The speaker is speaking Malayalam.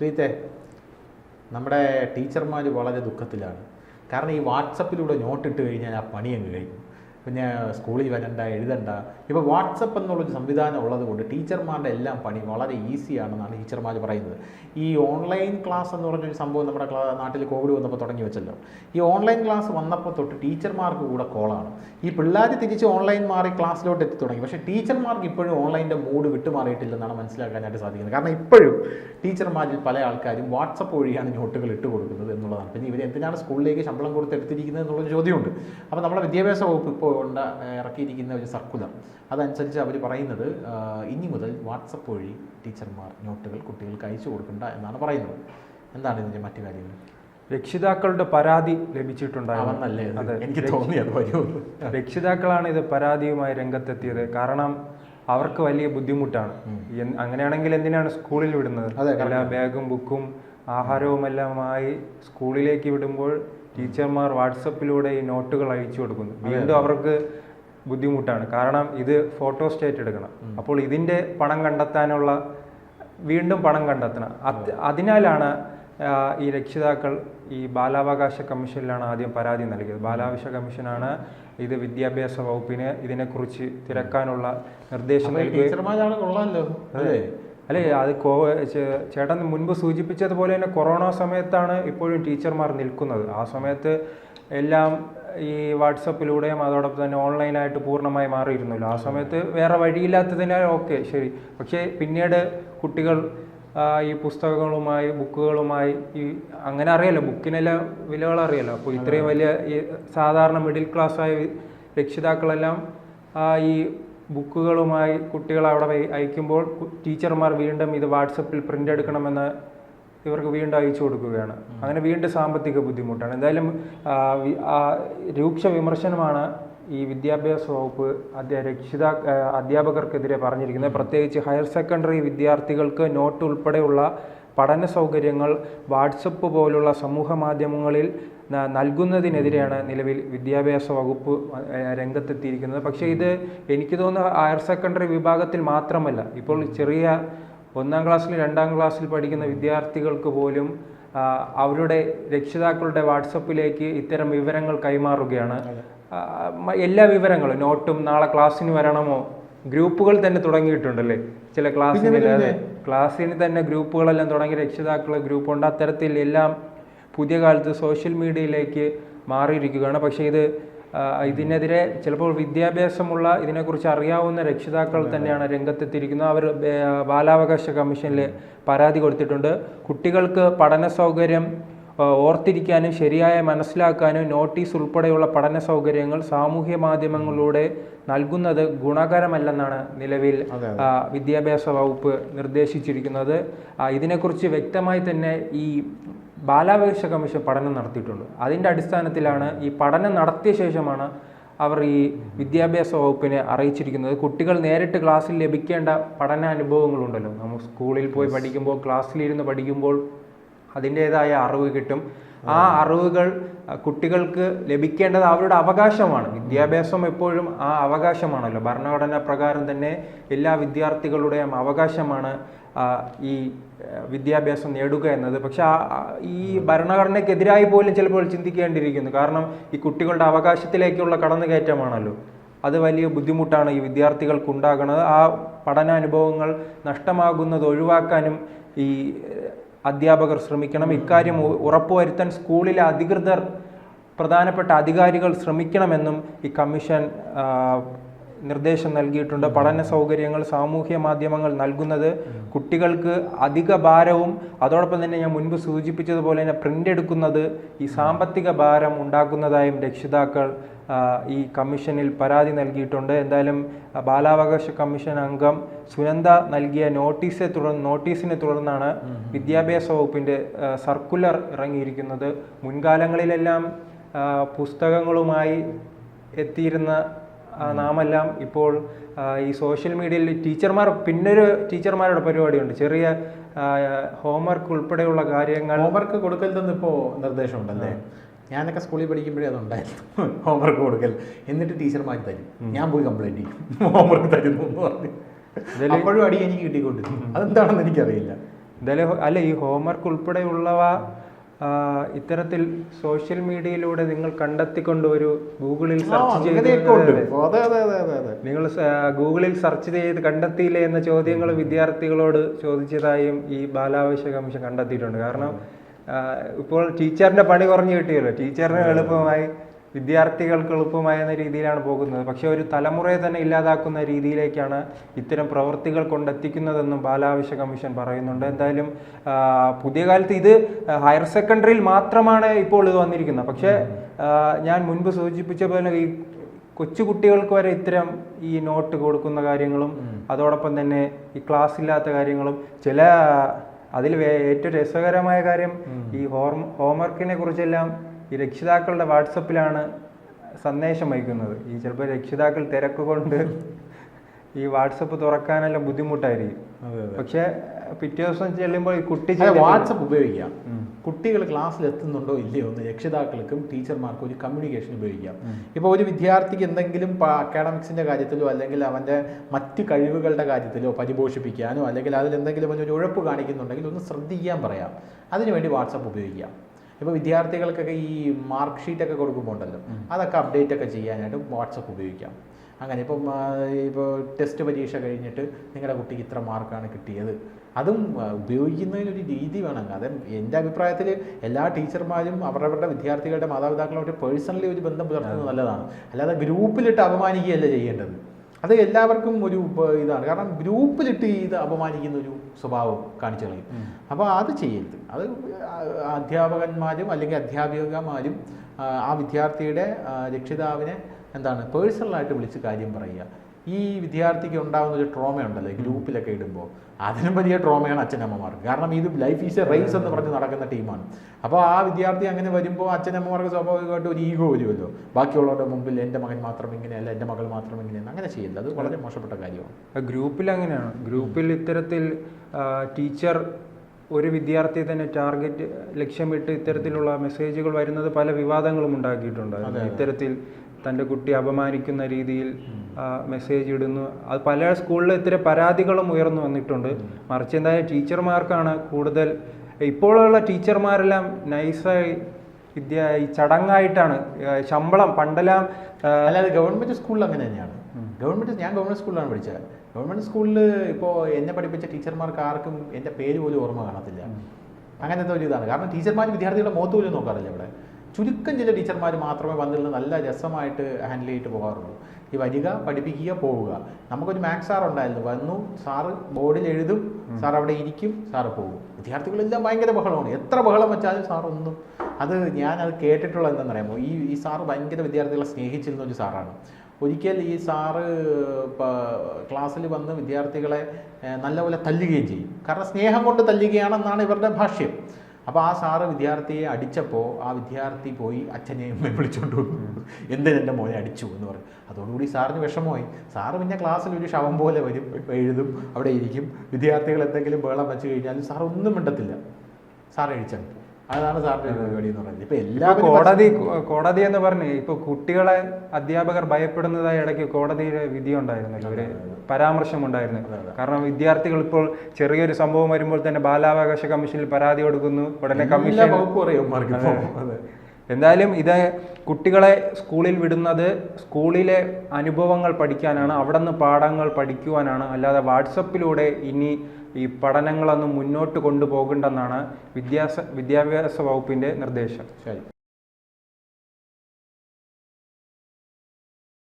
ശ്രീത്തെ നമ്മുടെ ടീച്ചർമാർ വളരെ ദുഃഖത്തിലാണ്. കാരണം ഈ വാട്സപ്പിലൂടെ നോട്ടിട്ട് കഴിഞ്ഞാൽ ആ പണി അങ്ങ് കഴിയും. പിന്നെ സ്കൂളിൽ വരണ്ട എഴുതണ്ട. ഇപ്പോൾ വാട്സപ്പ് എന്നുള്ളൊരു സംവിധാനം ഉള്ളത് കൊണ്ട് ടീച്ചർമാരുടെ എല്ലാം പണി വളരെ ഈസിയാണെന്നാണ് ടീച്ചർമാർ പറയുന്നത്. ഈ ഓൺലൈൻ ക്ലാസ് എന്ന് പറഞ്ഞൊരു സംഭവം നമ്മുടെ നാട്ടിൽ കോവിഡ് വന്നപ്പോൾ തുടങ്ങി വെച്ചല്ലോ. ഈ ഓൺലൈൻ ക്ലാസ് വന്നപ്പോൾ തൊട്ട് ടീച്ചർമാർക്ക് കൂടെ കോളാണ്. ഈ പിള്ളേർ തിരിച്ച് ഓൺലൈൻ മാറി ക്ലാസ്സിലോട്ട് എത്തി തുടങ്ങി. പക്ഷേ ടീച്ചർമാർക്ക് ഇപ്പോഴും ഓൺലൈന്റെ മൂഡ് വിട്ടുമാറിയിട്ടില്ലെന്നാണ് മനസ്സിലാക്കാനായിട്ട് സാധിക്കുന്നത്. കാരണം ഇപ്പോഴും ടീച്ചർമാരിൽ പല ആൾക്കാരും വാട്സപ്പ് വഴിയാണ് നോട്ടുകൾ ഇട്ട് കൊടുക്കുന്നത് എന്നുള്ളതാണ്. പിന്നെ ഇവർ എന്തിനാണ് സ്കൂളിലേക്ക് ശമ്പളം കൊടുത്ത് എടുത്തിരിക്കുന്നത് എന്നുള്ളൊരു ചോദ്യമുണ്ട്. അപ്പോൾ നമ്മുടെ വിദ്യാഭ്യാസ വകുപ്പ് ഇപ്പോൾ ഉണ്ട ഇറക്കിയിരിക്കുന്ന ഒരു സർക്കുലർ അതനുസരിച്ച് അവർ പറയുന്നത് ഇനി മുതൽ വാട്സപ്പ് വഴി ടീച്ചർമാർ നോട്ടുകൾ കുട്ടികൾക്ക് അയച്ചു കൊടുക്കണ്ട എന്നാണ് പറയുന്നത്. എന്താണ് ഇതിന്റെ മറ്റു കാര്യങ്ങൾ? രക്ഷിതാക്കളുടെ പരാതി ലഭിച്ചിട്ടുണ്ടായിരുന്നു. എനിക്ക് തോന്നി അത് വരുമെന്ന് രക്ഷിതാക്കളാണ് ഇത് പരാതിയുമായി രംഗത്തെത്തിയത്. കാരണം അവർക്ക് വലിയ ബുദ്ധിമുട്ടാണ്. അങ്ങനെയാണെങ്കിൽ എന്തിനാണ് സ്കൂളിൽ വിടുന്നത്? എല്ലാ ബാഗും ബുക്കും ആഹാരവുമെല്ലാമായി സ്കൂളിലേക്ക് വിടുമ്പോൾ ടീച്ചർമാർ വാട്സപ്പിലൂടെ ഈ നോട്ടുകൾ അയച്ചു കൊടുക്കുന്നു. വീണ്ടും അവർക്ക് ബുദ്ധിമുട്ടാണ്. കാരണം ഇത് ഫോട്ടോ സ്റ്റേറ്റ് എടുക്കണം. അപ്പോൾ ഇതിന്റെ പണം കണ്ടെത്താനുള്ള വീണ്ടും പണം കണ്ടെത്തണം. അത് അതിനാലാണ് ഈ രക്ഷിതാക്കൾ ഈ ബാലാവകാശ കമ്മീഷനിലാണ് ആദ്യം പരാതി നൽകിയത്. ബാലാവകാശ കമ്മീഷനാണ് ഇത് വിദ്യാഭ്യാസ വകുപ്പിന് ഇതിനെക്കുറിച്ച് തിരക്കാനുള്ള നിർദ്ദേശം നൽകുകയും അല്ലേ അത് കോ ചേട്ടൻ മുൻപ് സൂചിപ്പിച്ചതുപോലെ തന്നെ കൊറോണ സമയത്താണ് ഇപ്പോഴും ടീച്ചർമാർ നിൽക്കുന്നത്. ആ സമയത്ത് എല്ലാം ഈ വാട്സപ്പിലൂടെയും അതോടൊപ്പം തന്നെ ഓൺലൈനായിട്ട് പൂർണമായി മാറിയിരുന്നല്ലോ. ആ സമയത്ത് വേറെ വഴിയില്ലാത്തതിനാൽ ഓക്കെ ശരി. പക്ഷേ പിന്നീട് കുട്ടികൾ ഈ പുസ്തകങ്ങളുമായി ബുക്കുകളുമായി ഈ അങ്ങനെ അറിയാലോ ബുക്കിനെല്ലാം വിലകൾ അറിയാലോ അപ്പോൾ ഇത്രയും വലിയ ഈ സാധാരണ മിഡിൽ ക്ലാസ്സായ രക്ഷിതാക്കളെല്ലാം ഈ ബുക്കുകളുമായി കുട്ടികൾ അവിടെ അയക്കുമ്പോൾ ടീച്ചർമാർ വീണ്ടും ഇത് വാട്സപ്പിൽ പ്രിന്റ് എടുക്കണമെന്ന് ഇവർക്ക് വീണ്ടും അയച്ചു കൊടുക്കുകയാണ്. അങ്ങനെ വീണ്ടും സാമ്പത്തിക ബുദ്ധിമുട്ടാണ്. എന്തായാലും രൂക്ഷ വിമർശനമാണ് ഈ വിദ്യാഭ്യാസ വകുപ്പ് അധ്യ രക്ഷിതാ അധ്യാപകർക്കെതിരെ പറഞ്ഞിരിക്കുന്നത്. പ്രത്യേകിച്ച് ഹയർ സെക്കൻഡറി വിദ്യാർത്ഥികൾക്ക് നോട്ട് ഉൾപ്പെടെയുള്ള പഠന സൗകര്യങ്ങൾ വാട്സപ്പ് പോലുള്ള സമൂഹ മാധ്യമങ്ങളിൽ നൽകുന്നതിനെതിരെയാണ് നിലവിൽ വിദ്യാഭ്യാസ വകുപ്പ് രംഗത്തെത്തിയിരിക്കുന്നത്. പക്ഷേ ഇത് എനിക്ക് തോന്നുന്ന ഹയർ സെക്കൻഡറി വിഭാഗത്തിൽ മാത്രമല്ല. ഇപ്പോൾ ചെറിയ ഒന്നാം ക്ലാസ്സിൽ രണ്ടാം ക്ലാസ്സിൽ പഠിക്കുന്ന വിദ്യാർത്ഥികൾക്ക് പോലും അവരുടെ രക്ഷിതാക്കളുടെ വാട്സപ്പിലേക്ക് ഇത്തരം വിവരങ്ങൾ കൈമാറുകയാണ്. എല്ലാ വിവരങ്ങളും നോട്ടും നാളെ ക്ലാസ്സിന് വരണമോ ഗ്രൂപ്പുകൾ തന്നെ തുടങ്ങിയിട്ടുണ്ടല്ലേ? ചില ക്ലാസ്സിന് ക്ലാസ്സിന് തന്നെ ഗ്രൂപ്പുകളെല്ലാം തുടങ്ങി രക്ഷിതാക്കൾ ഗ്രൂപ്പുണ്ട്. അത്തരത്തിൽ എല്ലാം പുതിയ കാലത്ത് സോഷ്യൽ മീഡിയയിലേക്ക് മാറിയിരിക്കുകയാണ്. പക്ഷേ ഇത് ഇതിനെതിരെ ചിലപ്പോൾ വിദ്യാഭ്യാസമുള്ള ഇതിനെക്കുറിച്ച് അറിയാവുന്ന രക്ഷിതാക്കൾ തന്നെയാണ് രംഗത്തെത്തിയിരിക്കുന്നത്. അവർ ബാലാവകാശ കമ്മീഷനിൽ പരാതി കൊടുത്തിട്ടുണ്ട്. കുട്ടികൾക്ക് പഠന സൗകര്യം ഓർത്തിരിക്കാനും ശരിയായ മനസ്സിലാക്കാനും നോട്ടീസ് ഉൾപ്പെടെയുള്ള പഠന സൗകര്യങ്ങൾ സാമൂഹ്യ മാധ്യമങ്ങളിലൂടെ നൽകുന്നത് ഗുണകരമല്ലെന്നാണ് നിലവിൽ വിദ്യാഭ്യാസ വകുപ്പ് നിർദ്ദേശിച്ചിരിക്കുന്നത്. ഇതിനെക്കുറിച്ച് വ്യക്തമായി തന്നെ ഈ ബാലാവകാശ കമ്മീഷൻ പഠനം നടത്തിയിട്ടുണ്ട് അതിന്റെ അടിസ്ഥാനത്തിലാണ് ഈ പഠനം നടത്തിയ ശേഷമാണ് അവർ ഈ വിദ്യാഭ്യാസ വകുപ്പിനെ അറിയിച്ചിരിക്കുന്നത്. കുട്ടികൾ നേരിട്ട് ക്ലാസ്സിൽ ലഭിക്കേണ്ട പഠന അനുഭവങ്ങളുണ്ടല്ലോ. നമ്മൾ സ്കൂളിൽ പോയി പഠിക്കുമ്പോൾ ക്ലാസ്സിലിരുന്ന് പഠിക്കുമ്പോൾ അതിന്റേതായ അറിവ് കിട്ടും. ആ അറിവുകൾ കുട്ടികൾക്ക് ലഭിക്കേണ്ടത് അവരുടെ അവകാശമാണ്. വിദ്യാഭ്യാസം എപ്പോഴും ആ അവകാശമാണല്ലോ. ഭരണഘടന പ്രകാരം തന്നെ എല്ലാ വിദ്യാർത്ഥികളുടെയും അവകാശമാണ് ഈ വിദ്യാഭ്യാസം നേടുക എന്നത്. പക്ഷെ ഈ ഭരണഘടനയ്ക്കെതിരായി പോലും ചിലപ്പോൾ ചിന്തിക്കേണ്ടിയിരിക്കുന്നു. കാരണം ഈ കുട്ടികളുടെ അവകാശത്തിലേക്കുള്ള കടന്നുകയറ്റമാണല്ലോ. അത് വലിയ ബുദ്ധിമുട്ടാണ് ഈ വിദ്യാർത്ഥികൾക്ക് ഉണ്ടാകുന്നത് ആ പഠനാനുഭവങ്ങൾ നഷ്ടമാകുന്നത് ഒഴിവാക്കാനും ഈ അധ്യാപകർ ശ്രമിക്കണം. ഇക്കാര്യം ഉറപ്പുവരുത്താൻ സ്കൂളിലെ അധികൃതർ പ്രധാനപ്പെട്ട അധികാരികൾ ശ്രമിക്കണമെന്നും ഈ കമ്മീഷൻ നിർദ്ദേശം നൽകിയിട്ടുണ്ട്. പഠന സൗകര്യങ്ങൾ സാമൂഹ്യ മാധ്യമങ്ങൾ നൽകുന്നത് കുട്ടികൾക്ക് അധിക ഭാരവും അതോടൊപ്പം തന്നെ ഞാൻ മുൻപ് സൂചിപ്പിച്ചതുപോലെ തന്നെ പ്രിന്റ് എടുക്കുന്നത് ഈ സാമ്പത്തിക ഭാരം ഉണ്ടാക്കുന്നതായും രക്ഷിതാക്കൾ ഈ കമ്മീഷനിൽ പരാതി നൽകിയിട്ടുണ്ട്. എന്തായാലും ബാലാവകാശ കമ്മീഷൻ അംഗം സുനന്ദ നൽകിയ നോട്ടീസെ തുടർന്ന് നോട്ടീസിനെ തുടർന്നാണ് വിദ്യാഭ്യാസ വകുപ്പിന്റെ സർക്കുലർ ഇറങ്ങിയിരിക്കുന്നത്. മുൻകാലങ്ങളിലെല്ലാം പുസ്തകങ്ങളുമായി എത്തിയിരുന്ന നാമെല്ലാം ഇപ്പോൾ ഈ സോഷ്യൽ മീഡിയയിൽ ടീച്ചർമാർ പിന്നൊരു ടീച്ചർമാരുടെ പരിപാടിയുണ്ട്. ചെറിയ ഹോംവർക്ക് ഉൾപ്പെടെയുള്ള കാര്യങ്ങൾ. ഹോംവർക്ക് കൊടുക്കരുതെന്ന് ഇപ്പോൾ നിർദ്ദേശമുണ്ടല്ലേ? ഞാനൊക്കെ സ്കൂളിൽ പഠിക്കുമ്പോഴേ അതുണ്ടായിരുന്നു. ഹോംവർക്ക് കൊടുക്കൽ. എന്നിട്ട് ടീച്ചർമാർ തരും. ഞാൻ പോയി കംപ്ലൈന്റ് ചെയ്യും. ഹോംവർക്ക് തരുന്നു എന്ന് പറഞ്ഞു. അപ്പോഴും അടി എനിക്ക് കിട്ടിക്കൊണ്ടിരുന്നു. അതെന്താണെന്ന് എനിക്കറിയില്ല. എന്തായാലും അല്ല ഈ ഹോംവർക്ക് ഉൾപ്പെടെയുള്ളവ ഇത്തരത്തിൽ സോഷ്യൽ മീഡിയയിലൂടെ നിങ്ങൾ കണ്ടെത്തിക്കൊണ്ട് ഒരു ഗൂഗിളിൽ സെർച്ച് ചെയ്ത് അതെ അതെ അതെ അതെ അതെ. നിങ്ങൾ ഗൂഗിളിൽ സെർച്ച് ചെയ്ത് കണ്ടെത്തിയില്ലേ എന്ന ചോദ്യങ്ങൾ വിദ്യാർത്ഥികളോട് ചോദിച്ചതായും ഈ ബാലാവശ്യ കമ്മീഷൻ കണ്ടെത്തിയിട്ടുണ്ട്. കാരണം ഇപ്പോൾ ടീച്ചറിന്റെ പണി കുറഞ്ഞു കിട്ടിയല്ലോ. ടീച്ചറിന് എളുപ്പമായി വിദ്യാർത്ഥികൾക്ക് എളുപ്പമായെന്ന രീതിയിലാണ് പോകുന്നത്. പക്ഷെ ഒരു തലമുറയെ തന്നെ ഇല്ലാതാക്കുന്ന രീതിയിലേക്കാണ് ഇത്തരം പ്രവൃത്തികൾ കൊണ്ടെത്തിക്കുന്നതെന്നും ബാലാവശ്യ കമ്മീഷൻ പറയുന്നുണ്ട്. എന്തായാലും പുതിയ കാലത്ത് ഇത് ഹയർ സെക്കൻഡറിയിൽ മാത്രമാണ് ഇപ്പോൾ ഇത് വന്നിരിക്കുന്നത്. പക്ഷേ ഞാൻ മുൻപ് സൂചിപ്പിച്ച പോലെ ഈ കൊച്ചു കുട്ടികൾക്ക് വരെ ഇത്തരം ഈ നോട്ട് കൊടുക്കുന്ന കാര്യങ്ങളും അതോടൊപ്പം തന്നെ ഈ ക്ലാസ് ഇല്ലാത്ത കാര്യങ്ങളും ചില അതിൽ ഏറ്റവും രസകരമായ കാര്യം ഈ ഹോം ഹോംവർക്കിനെ കുറിച്ചെല്ലാം ഈ രക്ഷിതാക്കളുടെ വാട്സപ്പിലാണ് സന്ദേശം അയക്കുന്നത്. ഈ ചിലപ്പോൾ രക്ഷിതാക്കൾ തിരക്ക് കൊണ്ട് ഈ വാട്സപ്പ് തുറക്കാനെല്ലാം ബുദ്ധിമുട്ടായിരിക്കും. പക്ഷെ പിറ്റേ ദിവസം ചെല്ലുമ്പോൾ ഈ കുട്ടി വാട്സപ്പ് ഉപയോഗിക്കാം. കുട്ടികൾ ക്ലാസ്സിൽ എത്തുന്നുണ്ടോ ഇല്ലയോ എന്ന് രക്ഷിതാക്കൾക്കും ടീച്ചർമാർക്കും ഒരു കമ്മ്യൂണിക്കേഷൻ ഉപയോഗിക്കാം. ഇപ്പോൾ ഒരു വിദ്യാർത്ഥിക്ക് എന്തെങ്കിലും അക്കാഡമിക്സിന്റെ കാര്യത്തിലോ അല്ലെങ്കിൽ അവന്റെ മറ്റ് കഴിവുകളുടെ കാര്യത്തിലോ പരിപോഷിപ്പിക്കാനോ അല്ലെങ്കിൽ അതിൽ എന്തെങ്കിലും ഒരു ഉഴപ്പ് കാണിക്കുന്നുണ്ടെങ്കിൽ ഒന്ന് ശ്രദ്ധിക്കാൻ പറയാം. അതിനുവേണ്ടി വാട്സപ്പ് ഉപയോഗിക്കാം. ഇപ്പോൾ വിദ്യാർത്ഥികൾക്കൊക്കെ ഈ മാർക്ക് ഷീറ്റൊക്കെ കൊടുക്കുമ്പോൾ ഉണ്ടല്ലോ അതൊക്കെ അപ്ഡേറ്റ് ഒക്കെ ചെയ്യാനായിട്ട് വാട്സപ്പ് ഉപയോഗിക്കാം. അങ്ങനെ ഇപ്പം ഇപ്പോൾ ടെസ്റ്റ് പരീക്ഷ കഴിഞ്ഞിട്ട് നിങ്ങളുടെ കുട്ടിക്ക് ഇത്ര മാർക്കാണ് കിട്ടിയത്. അതും ഉപയോഗിക്കുന്നതിനൊരു രീതി വേണം. അത് എന്റെ അഭിപ്രായത്തിൽ എല്ലാ ടീച്ചർമാരും അവരവരുടെ വിദ്യാർത്ഥികളുടെ മാതാപിതാക്കളുമായിട്ട് പേഴ്സണലി ഒരു ബന്ധം പുലർത്തുന്നത് നല്ലതാണ്. അല്ലാതെ ഗ്രൂപ്പിലിട്ട് അപമാനിക്കുകയല്ല ചെയ്യേണ്ടത്. അത് എല്ലാവർക്കും ഒരു ഇതാണ്. കാരണം ഗ്രൂപ്പിലിട്ട് ഇത് അപമാനിക്കുന്ന ഒരു സ്വഭാവം കാണിച്ചു കളയും. അപ്പോൾ അത് ചെയ്യരുത്. അത് അധ്യാപകന്മാരും അല്ലെങ്കിൽ അധ്യാപികമാരും ആ, വിദ്യാർത്ഥിയുടെ രക്ഷിതാവിനെ എന്താണ് പേഴ്സണലായിട്ട് വിളിച്ച് കാര്യം പറയുക. ഈ വിദ്യാർത്ഥിക്ക് ഉണ്ടാകുന്ന ഒരു ട്രോമ ഉണ്ടല്ലോ ഈ ഗ്രൂപ്പിലൊക്കെ ഇടുമ്പോൾ അതിനും വലിയ ട്രോമയാണ് അച്ഛനമ്മമാർക്ക്. കാരണം ഇത് ലൈഫ് ഈസ് എ റേസ് എന്ന് പറഞ്ഞ് നടക്കുന്ന ടീമാണ്. അപ്പോൾ ആ വിദ്യാർത്ഥി അങ്ങനെ വരുമ്പോൾ അച്ഛനമ്മമാർക്ക് സ്വാഭാവികമായിട്ട് ഒരു ഈഗോ വരുമല്ലോ. ബാക്കിയുള്ളവരുടെ മുമ്പിൽ എന്റെ മകൻ മാത്രം ഇങ്ങനെയല്ല എന്റെ മകൾ മാത്രം ഇങ്ങനെയാണ് അങ്ങനെ ചെയ്യില്ല അത് വളരെ മോശപ്പെട്ട കാര്യമാണ്. ഗ്രൂപ്പിൽ അങ്ങനെയാണ് ഗ്രൂപ്പിൽ ഇത്തരത്തിൽ ടീച്ചർ ഒരു വിദ്യാർത്ഥിയെ തന്നെ ടാർഗറ്റ് ലക്ഷ്യമിട്ട് ഇത്തരത്തിലുള്ള മെസ്സേജുകൾ വരുന്നത് പല വിവാദങ്ങളും ഉണ്ടാക്കിയിട്ടുണ്ട് ഇത്തരത്തിൽ തന്റെ കുട്ടി അപമാനിക്കുന്ന രീതിയിൽ മെസ്സേജ് ഇടുന്നു. അത് പല സ്കൂളിൽ ഇത്തിരി പരാതികളും ഉയർന്നു വന്നിട്ടുണ്ട്. മറിച്ച് എന്തായാലും ടീച്ചർമാർക്കാണ് കൂടുതൽ ഇപ്പോഴുള്ള ടീച്ചർമാരെല്ലാം നൈസായി വിദ്യ ഈ ചടങ്ങായിട്ടാണ് ശമ്പളം പണ്ടെല്ലാം അല്ലാതെ ഗവൺമെന്റ് സ്കൂളിൽ അങ്ങനെ തന്നെയാണ്. ഗവൺമെന്റ് ഞാൻ ഗവൺമെന്റ് സ്കൂളിലാണ് പഠിച്ചത്. ഗവൺമെന്റ് സ്കൂളിൽ ഇപ്പോൾ എന്നെ പഠിപ്പിച്ച ടീച്ചർമാർക്ക് ആർക്കും എന്റെ പേര് പോലും ഓർമ്മ കാണത്തില്ല. അങ്ങനത്തെ ഒരു ഇതാണ്. കാരണം ടീച്ചർമാർ വിദ്യാർത്ഥികളുടെ മുഖത്ത് പോലും നോക്കാറില്ല ഇവിടെ. ചുരുക്കം ചില ടീച്ചർമാർ മാത്രമേ വന്നിരുന്ന് നല്ല രസമായിട്ട് ഹാൻഡിൽ ചെയ്തിട്ട് പോകാറുള്ളൂ. ഈ വരിക പഠിപ്പിക്കുക പോവുക. നമുക്കൊരു മാത്സ് സാർ ഉണ്ടായിരുന്നു. വന്നു സാറ് ബോർഡിൽ എഴുതും സാർ അവിടെ ഇരിക്കും സാറ് പോകും. വിദ്യാർത്ഥികളെല്ലാം ഭയങ്കര ബഹളമാണ്. എത്ര ബഹളം വെച്ചാലും സാറൊന്നും അത് ഞാൻ അത് കേട്ടിട്ടുള്ളത് എന്താണെന്നറിയാമോ? ഈ ഈ സാറ് ഭയങ്കര വിദ്യാർത്ഥികളെ സ്നേഹിച്ചിരുന്ന ഒരു സാറാണ് ഒരിക്കൽ ഈ സാറ് ക്ലാസ്സിൽ വന്ന് വിദ്യാർത്ഥികളെ നല്ലപോലെ തല്ലുകയും ചെയ്യും. കാരണം സ്നേഹം കൊണ്ട് തല്ലുകയാണെന്നാണ് ഇവരുടെ ഭാഷ്യം. അപ്പോൾ ആ സാറ് വിദ്യാർത്ഥിയെ അടിച്ചപ്പോൾ ആ വിദ്യാർത്ഥി പോയി അച്ഛനെയും വിളിച്ചുകൊണ്ട് വിളിച്ചോണ്ട് എന്തിന് എന്റെ മോനെ അടിച്ചു എന്ന് പറയും അതോടുകൂടി സാറിന് വിഷമമായി. സാറ് പിന്നെ ക്ലാസ്സിൽ ഒരു ശവം പോലെ വരും എഴുതും അവിടെ ഇരിക്കും. വിദ്യാർത്ഥികൾ എന്തെങ്കിലും ബഹളം വെച്ച് കഴിഞ്ഞാലും സാർ ഒന്നും മിണ്ടത്തില്ല സാർ എഴുച്ചങ്ങ് അതാണ് സാറിന്റെ പരിപാടി എന്ന് പറയുന്നത് ഇപ്പം എല്ലാ കോടതി കോടതി എന്ന് പറഞ്ഞ് ഇപ്പൊ കുട്ടികളെ അധ്യാപകർ ഭയപ്പെടുന്നതായി ഇടയ്ക്ക് കോടതിയുടെ വിധി ഉണ്ടായിരുന്നല്ലോ. ഒരു പരാമർശം ഉണ്ടായിരുന്നു. കാരണം വിദ്യാർത്ഥികൾ ഇപ്പോൾ ചെറിയൊരു സംഭവം വരുമ്പോൾ തന്നെ ബാലാവകാശ കമ്മീഷനിൽ പരാതി കൊടുക്കുന്നു. ഉടനെ കമ്മീഷൻ വകുപ്പ് പറയും എന്തായാലും ഇത് കുട്ടികളെ സ്കൂളിൽ വിടുന്നത് സ്കൂളിലെ അനുഭവങ്ങൾ പഠിക്കാനാണ് അവിടെ നിന്ന് പാഠങ്ങൾ പഠിക്കുവാനാണ് അല്ലാതെ വാട്സപ്പിലൂടെ ഇനി ഈ പഠനങ്ങളൊന്നും മുന്നോട്ട് കൊണ്ടുപോകണ്ടെന്നാണ് വിദ്യാസ വിദ്യാഭ്യാസ വകുപ്പിന്റെ നിർദ്ദേശം. ശരി.